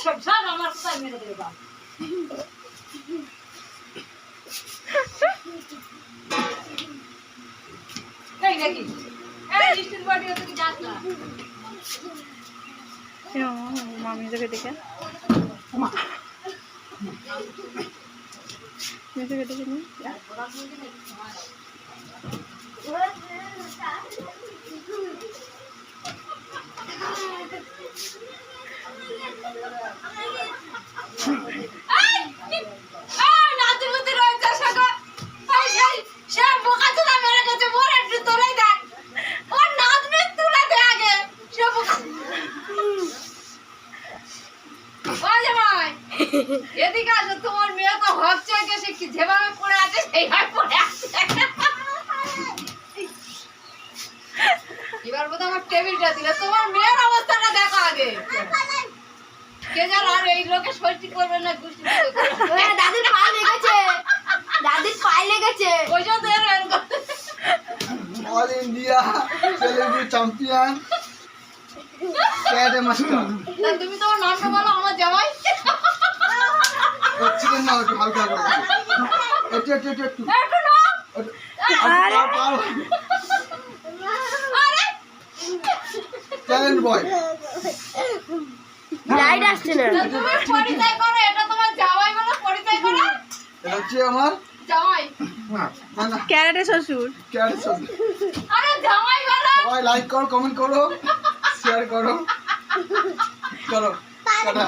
সব আমার কোথায় মেরে দেবে মামি তোকে দেখে দেখে এদিকে তোমার মেয়ে তো হচ্ছে কি যেভাবে পড়ে আছে এবার বোধ আমার টেবিলটা দিলে, তোমার মেয়ের কে যেন আর এই লোকে সৃষ্টি করবে না গুষ্টি পা লেগেছে। দাদির পায়ে লেগেছে। ওই জন্য all India celebrity champion master তুমি তোমার নামটা বলো আমার জামাই? চিকেন না একটু হালকা করে একটু একটু একটু একটু। একটু না আরে। আরে। ট্যালেন্ট বয় লাইট আসছে না। তুমি পরিচয় করো এটা তোমার জামাই বলো পরিচয় করো। এটা হচ্ছে আমার জামাই। না না না। ক্যারেটে শ্বশুর। আরে জামাই বলো। সবাই লাইক করো কমেন্ট করো শেয়ার করো। করো। টাটা।